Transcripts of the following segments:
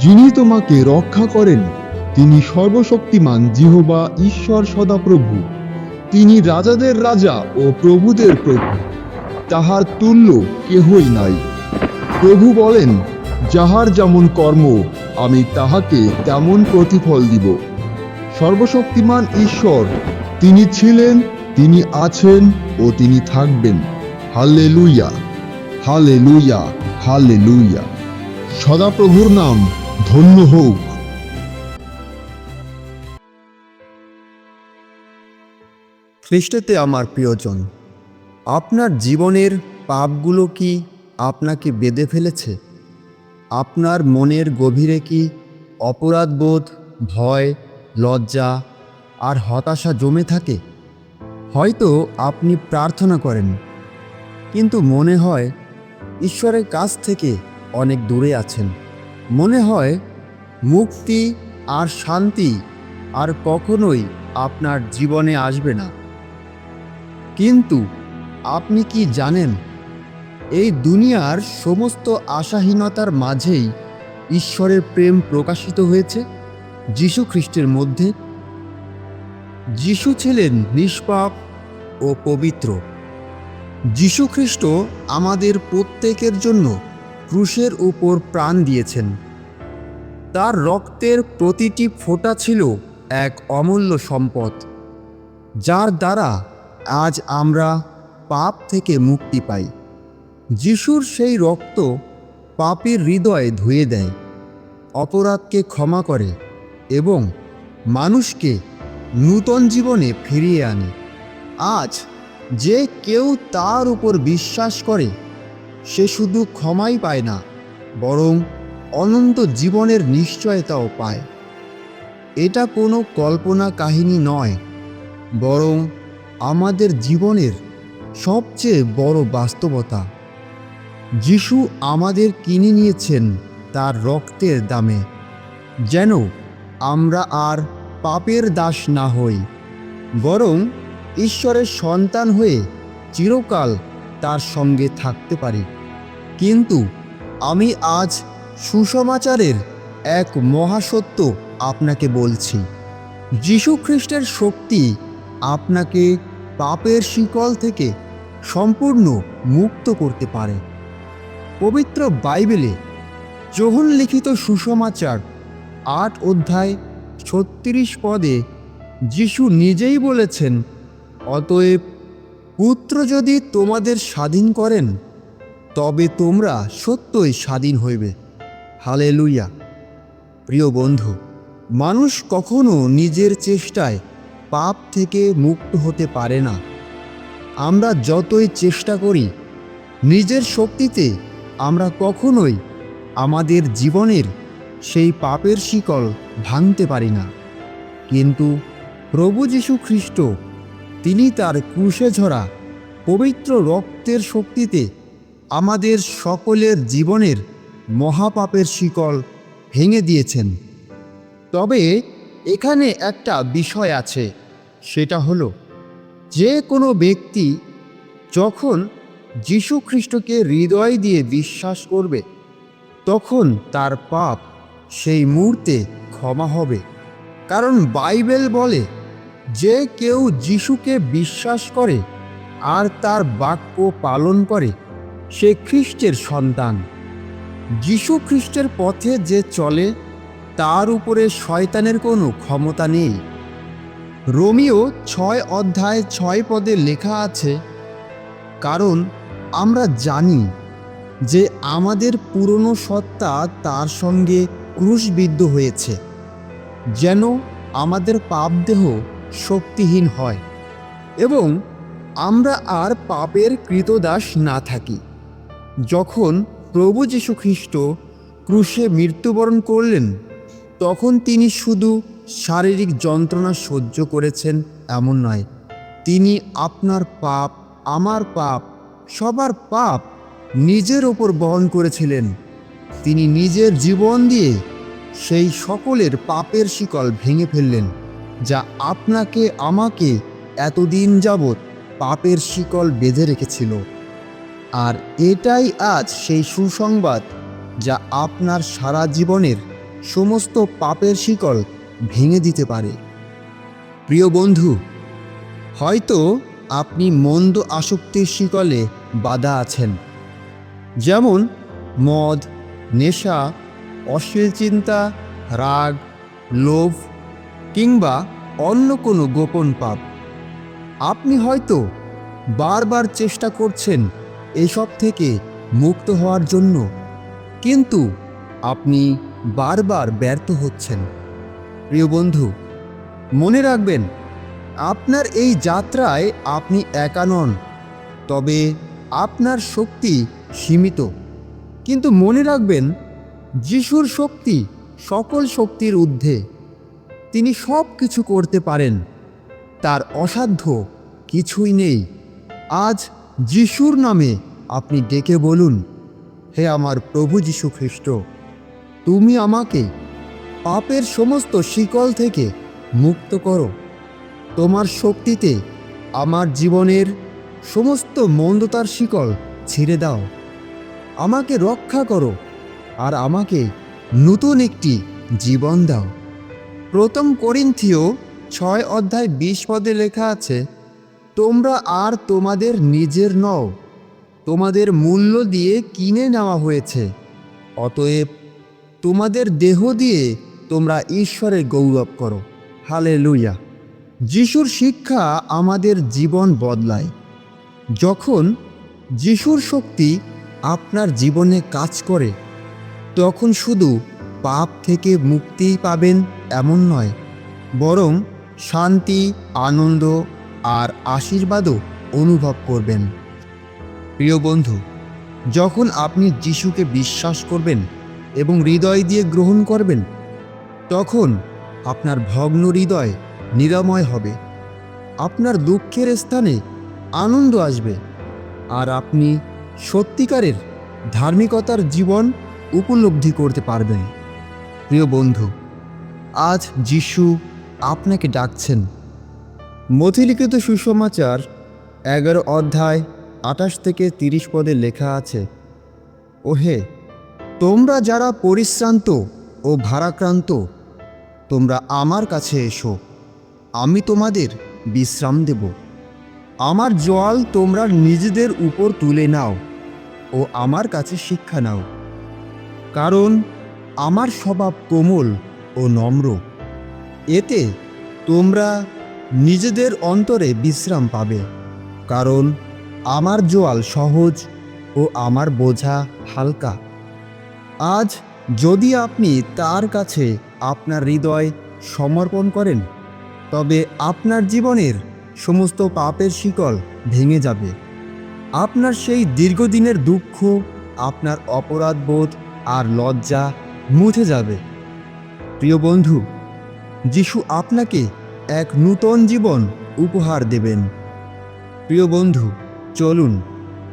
যিনি তোমাকে রক্ষা করেন, তিনি সর্বশক্তিমান জিহবা ঈশ্বর সদাপ্রভু। তিনি রাজাদের রাজা ও প্রভুদের প্রভু। তাহার তুল্য কেহই নাই। প্রভু বলেন, যাহার যেমন কর্ম, আমি তাহাকে তেমন প্রতিফল দিব। সর্বশক্তিমান ঈশ্বর, তিনি ছিলেন, তিনি আছেন ও তিনি থাকবেন। হাল্লে লুইয়া হালে লুইয়া হালে লুইয়া সদাপ্রভুর নাম ধন্য হোক খ্রিস্টতে আমার প্রিয়জন, আপনার জীবনের পাপগুলো কি আপনাকে বেঁধে ফেলেছে? আপনার মনের গভীরে কি অপরাধবোধ ভয়, লজ্জা আর হতাশা জমে থাকে? হয়তো আপনি প্রার্থনা করেন, কিন্তু মনে হয় ঈশ্বরের কাছ থেকে অনেক দূরে আছেন। মনে হয় মুক্তি আর শান্তি আর কখনোই আপনার জীবনে আসবে না। কিন্তু আপনি কি জানেন, এই দুনিয়ার সমস্ত আশাহীনতার মাঝেই ঈশ্বরের প্রেম প্রকাশিত হয়েছে যীশু খ্রিস্টের মধ্যে। যীশু ছিলেন নিষ্পাপ ও পবিত্র। যীশু খ্রিস্ট আমাদের প্রত্যেকের জন্য ক্রুশের উপর প্রাণ দিয়েছেন। তার রক্তের প্রতিটি ফোঁটা ছিল এক অমূল্য সম্পদ, যার দ্বারা আজ আমরা পাপ থেকে মুক্তি পাই। যিশুর সেই রক্ত পাপের হৃদয়ে ধুয়ে দেয়, অপরাধকে ক্ষমা করে এবং মানুষকে নূতন জীবনে ফিরিয়ে আনে। আজ যে কেউ তার উপর বিশ্বাস করে সে শুধু ক্ষমাই পায় না, বরং অনন্ত জীবনের নিশ্চয়তাও পায়। এটা কোনো কল্পনা কাহিনী নয়, বরং আমাদের জীবনের সবচেয়ে বড় বাস্তবতা। যিশু আমাদের কিনে নিয়েছেন তার রক্তের দামে, যেন আমরা আর পাপের দাস না হই, বরং ঈশ্বরের সন্তান হয়ে চিরকাল তার সঙ্গে থাকতে পারি। কিন্তু আমি আজ সুসমাচারের এক মহাসত্য আপনাকে বলছি। যীশু খ্রিস্টের শক্তি আপনাকে পাপের শিকল থেকে সম্পূর্ণ মুক্ত করতে পারে। পবিত্র বাইবেলে যোহন লিখিত সুসমাচার আট অধ্যায় ছত্রিশ পদে যিশু নিজেই বলেছেন, অতএব পুত্র যদি তোমাদের স্বাধীন করেন তবে তোমরা সত্যই স্বাধীন হইবে। হালে লুইয়া প্রিয় বন্ধু, মানুষ কখনো নিজের চেষ্টায় পাপ থেকে মুক্ত হতে পারে না। আমরা যতই চেষ্টা করি, নিজের শক্তিতে আমরা কখনোই আমাদের জীবনের সেই পাপের শিকল ভাঙতে পারি না। কিন্তু প্রভু যীশু খ্রিস্ট, তিনি তার ক্রুশে ঝরা পবিত্র রক্তের শক্তিতে আমাদের সকলের জীবনের মহাপাপের শিকল ভেঙে দিয়েছেন। তবে এখানে একটা বিষয় আছে, সেটা হলো যে কোনো ব্যক্তি যখন যীশু খ্রিস্টকে হৃদয় দিয়ে বিশ্বাস করবে, তখন তার পাপ সেই মুহূর্তে ক্ষমা হবে। কারণ বাইবেল বলে, যে কেউ যিশুকে বিশ্বাস করে আর তার বাক্য পালন করে সে খ্রিস্টের সন্তান। যীশু খ্রিস্টের পথে যে চলে, তার উপরে শয়তানের কোনো ক্ষমতা নেই। রোমিও ছয় অধ্যায় ছয় পদে লেখা আছে, কারণ আমরা জানি যে আমাদের পুরনো সত্তা তার সঙ্গে ক্রুশবিদ্ধ হয়েছে, যেন আমাদের পাপদেহ শক্তিহীন হয় এবং আমরা আর পাপের কৃতদাস না থাকি। যখন প্রভু যীশু খ্রিস্ট ক্রুশে মৃত্যুবরণ করলেন, তখন তিনি শুধু শারীরিক যন্ত্রণা সহ্য করেছেন এমন নয়, তিনি আপনার পাপ, আমার পাপ, সবার পাপ নিজের ওপর বহন করেছিলেন। তিনি নিজের জীবন দিয়ে সেই সকলের পাপের শিকল ভেঙে ফেললেন, যা আপনাকে, আমাকে এতদিন যাবৎ পাপের শিকল বেঁধে রেখেছিল। আর এটাই আজ সেই সুসংবাদ যা আপনার সারা জীবনের সমস্ত পাপের শিকল ভেঙে দিতে পারে। প্রিয় বন্ধু, হয়তো আপনি মন্দ আসক্তির শিকলে বাধা আছেন। যেমন মদ, নেশা, অশ্লীল চিন্তা, রাগ, লোভ কিংবা অন্য কোনো গোপন পাপ। আপনি হয়তো বারবার চেষ্টা করছেন এসব থেকে মুক্ত হওয়ার জন্য। কিন্তু আপনি বারবার ব্যর্থ হচ্ছেন। প্রিয় বন্ধু, মনে রাখবেন, আপনার এই যাত্রায় আপনি একা নন, তবে আপনার শক্তি সীমিত। কিন্তু মনে রাখবেন, যিশুর শক্তি সকল শক্তির ঊর্ধ্বে। তিনি সব কিছু করতে পারেন, তার অসাধ্য কিছুই নেই। আজ যিশুর নামে আপনি ডেকে বলুন, হে আমার প্রভু যিশু খ্রিস্ট, তুমি আমাকে পাপের সমস্ত শিকল থেকে মুক্ত করো। তোমার শক্তিতে আমার জীবনের সমস্ত মন্দতার শিকল ছিঁড়ে দাও। আমাকে রক্ষা করো আর আমাকে নতুন একটি জীবন দাও। প্রথম করিন্থীয় ছয় অধ্যায় বিশ পদে লেখা আছে, তোমরা আর তোমাদের নিজের নও। তোমাদের মূল্য দিয়ে কিনে নেওয়া হয়েছে। অতএব তোমাদের দেহ দিয়ে তোমরা ঈশ্বরের গৌরব করো। হালে লুইয়া যিশুর শিক্ষা আমাদের জীবন বদলায়। যখন যিশুর শক্তি আপনার জীবনে কাজ করে, তখন শুধু পাপ থেকে মুক্তি পাবেন এমন নয়, বরং শান্তি, আনন্দ আর আশীর্বাদও অনুভব করবেন। প্রিয় বন্ধু, যখন আপনি যিশুকে বিশ্বাস করবেন এবং হৃদয় দিয়ে গ্রহণ করবেন, তখন আপনার ভগ্ন হৃদয় নিরাময় হবে। আপনার দুঃখের স্থানে আনন্দ আসবে আর আপনি সত্যিকারের ধার্মিকতার জীবন উপলব্ধি করতে পারবেন। প্রিয় বন্ধু, আজ যিশু আপনাকে ডাকছেন। মথিলিখিত সুসমাচার এগারো অধ্যায় আঠাশ থেকে তিরিশ পদে লেখা আছে, ওহে, তোমরা যারা পরিশ্রান্ত ও ভারাক্রান্ত, তোমরা আমার কাছে এসো, আমি তোমাদের বিশ্রাম দেব। আমার জল তোমরা নিজেদের উপর তুলে নাও ও আমার কাছে শিক্ষা নাও, কারণ আমার স্বভাব কোমল ও নম্র। এতে তোমরা নিজেদের অন্তরে বিশ্রাম পাবে, কারণ আমার জোয়াল সহজ ও আমার বোঝা হালকা। আজ যদি আপনি তার কাছে আপনার হৃদয় সমর্পণ করেন, তবে আপনার জীবনের সমস্ত পাপের শিকল ভেঙে যাবে। আপনার সেই দীর্ঘদিনের দুঃখ, আপনার অপরাধবোধ আর লজ্জা মুছে যাবে। প্রিয় বন্ধু, যিশু আপনাকে এক নূতন জীবন উপহার দেবেন। প্রিয় বন্ধু চলুন,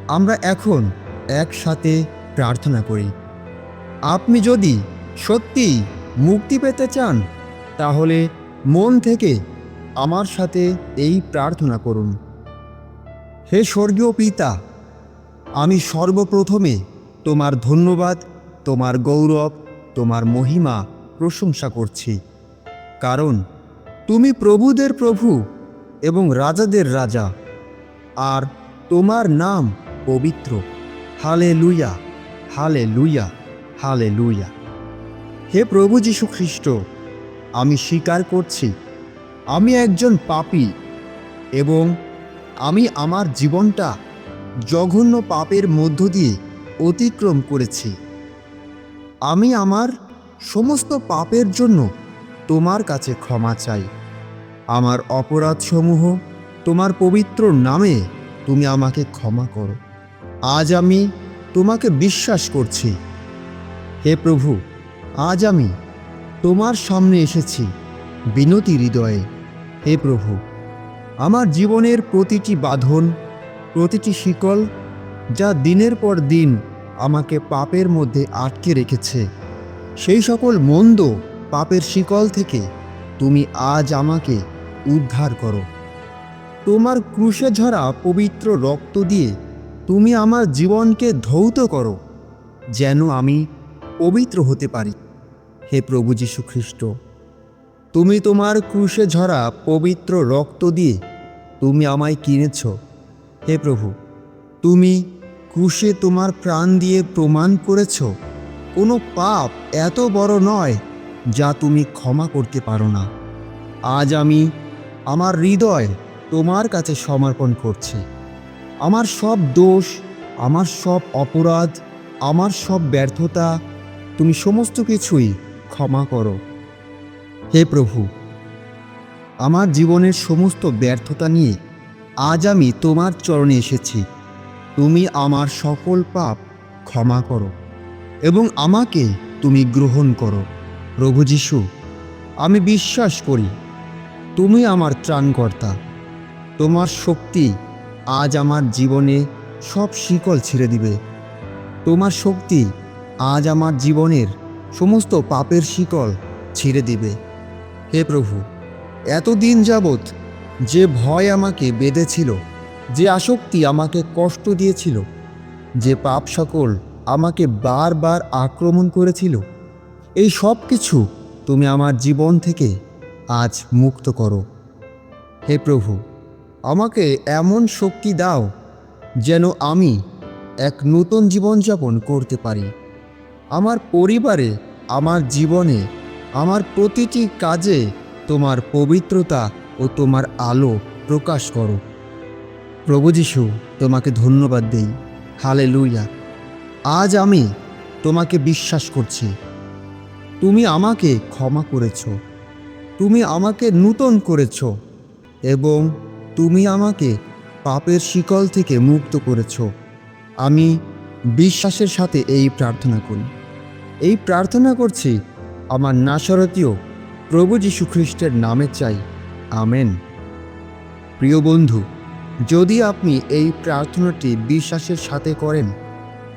আমরা এখন একসাথে প্রার্থনা করি। আপনি যদি সত্যি মুক্তি পেতে চান, তাহলে মন থেকে আমার সাথে এই প্রার্থনা করুন। হে স্বর্গীয় পিতা, আমি সর্বপ্রথমে তোমার ধন্যবাদ, তোমার গৌরব, তোমার মহিমা প্রশংসা করছি। কারণ তুমি প্রভুদের প্রভু এবং রাজাদের রাজা। আর তোমার নাম পবিত্র। হালে লুইয়া হালে লুইয়া হালে লুইয়া হে প্রভু যীশু খ্রিস্ট, আমি স্বীকার করছি, আমি একজন পাপী এবং আমি আমার জীবনটা জঘন্য পাপের মধ্য দিয়ে অতিক্রম করেছি। আমি আমার সমস্ত পাপের জন্য তোমার কাছে ক্ষমা চাই। আমার অপরাধসমূহ তোমার পবিত্র নামে তুমি আমাকে ক্ষমা করো। আজ আমি তোমাকে বিশ্বাস করছি। হে প্রভু, আজ আমি তোমার সামনে এসেছি বিনতি হৃদয়ে। হে প্রভু, আমার জীবনের প্রতিটি বাঁধন, প্রতিটি শিকল যা দিনের পর দিন আমাকে পাপের মধ্যে আটকে রেখেছে, সেই সকল মন্দ পাপের শিকল থেকে তুমি আজ আমাকে উদ্ধার করো। তোমার ক্রুশে ঝরা পবিত্র রক্ত দিয়ে তুমি আমার জীবনকে ধৌত করো, যেন আমি পবিত্র হতে পারি। হে প্রভু যীশু খ্রিস্ট তুমি তোমার ক্রুশে ঝরা পবিত্র রক্ত দিয়ে তুমি আমায় কিনেছ। হে প্রভু, তুমি ক্রুশে তোমার প্রাণ দিয়ে প্রমাণ করেছ, কোনো পাপ এত বড় নয় যা তুমি ক্ষমা করতে পারো না। আজ আমি আমার হৃদয় তোমার কাছে সমর্পণ করছি। আমার সব দোষ, আমার সব অপরাধ, আমার সব ব্যর্থতা, তুমি সমস্ত কিছুই ক্ষমা করো। হে প্রভু, আমার জীবনের সমস্ত ব্যর্থতা নিয়ে আজ আমি তোমার চরণে এসেছি। তুমি আমার সকল পাপ ক্ষমা করো এবং আমাকে তুমি গ্রহণ করো। প্রভু যিশু, আমি বিশ্বাস করি, তুমি আমার ত্রাণকর্তা। তোমার শক্তি আজ আমার জীবনে সব শিকল ছিঁড়ে দিবে। তোমার শক্তি আজ আমার জীবনের সমস্ত পাপের শিকল ছিঁড়ে দিবে। হে প্রভু, এতদিন যাবৎ যে ভয় আমাকে বেঁধেছিল, যে আসক্তি আমাকে কষ্ট দিয়েছিল, যে পাপ সকল আমাকে বারবার আক্রমণ করেছিল, এই সব কিছু তুমি আমার জীবন থেকে আজ মুক্ত করো। হে প্রভু আমাকে এমন শক্তি দাও যেন আমি এক নতুন জীবনযাপন করতে পারি। আমার পরিবারে, আমার জীবনে, আমার প্রতিটি কাজে তোমার পবিত্রতা ও তোমার আলো প্রকাশ করো। প্রভু যিশু, তোমাকে ধন্যবাদ দেই। হালে লুইয়া আজ আমি তোমাকে বিশ্বাস করছি। তুমি আমাকে ক্ষমা করেছ। তুমি আমাকে নূতন করেছ এবং তুমি আমাকে পাপের শিকল থেকে মুক্ত করেছ। আমি বিশ্বাসের সাথে এই প্রার্থনা করি। এই প্রার্থনা করছি আমার নাসরতীয় প্রভু যীশু খ্রিস্টের নামে চাই। আমেন। প্রিয় বন্ধু, যদি আপনি এই প্রার্থনাটি বিশ্বাসের সাথে করেন,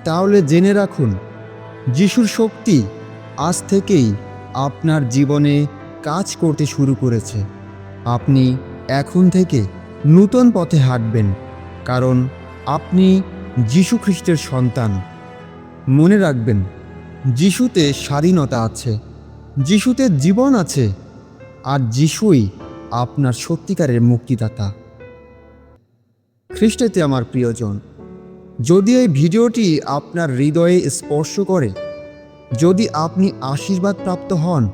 তাহলে জেনে রাখুন, যিশুর শক্তি আজ থেকেই আপনার জীবনে কাজ করতে শুরু করেছে। আপনি এখন থেকে নূতন পথে হাঁটবেন, কারণ আপনি যীশু খ্রিস্টের সন্তান। মনে রাখবেন, যিশুতে স্বাধীনতা আছে, যিশুতে জীবন আছে, আর যিশুই আপনার সত্যিকারের মুক্তিদাতা। খ্রিস্টেতে আমার প্রিয়জন, যদি এই ভিডিওটি আপনার হৃদয়ে স্পর্শ করে, যদি আপনি আশীর্বাদ প্রাপ্ত হন,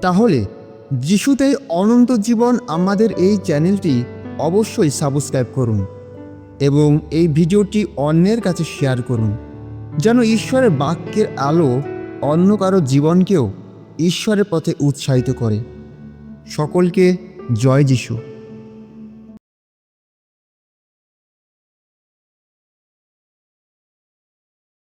তাহলে যিশুতে অনন্ত জীবন আমাদের এই চ্যানেলটি অবশ্যই সাবস্ক্রাইব করুন এবং এই ভিডিওটি অন্যের কাছে শেয়ার করুন, যেন ঈশ্বরের বাক্যের আলো অন্য কারও জীবনকেও ঈশ্বরের পথে উৎসাহিত করে। সকলকে জয় যিশু।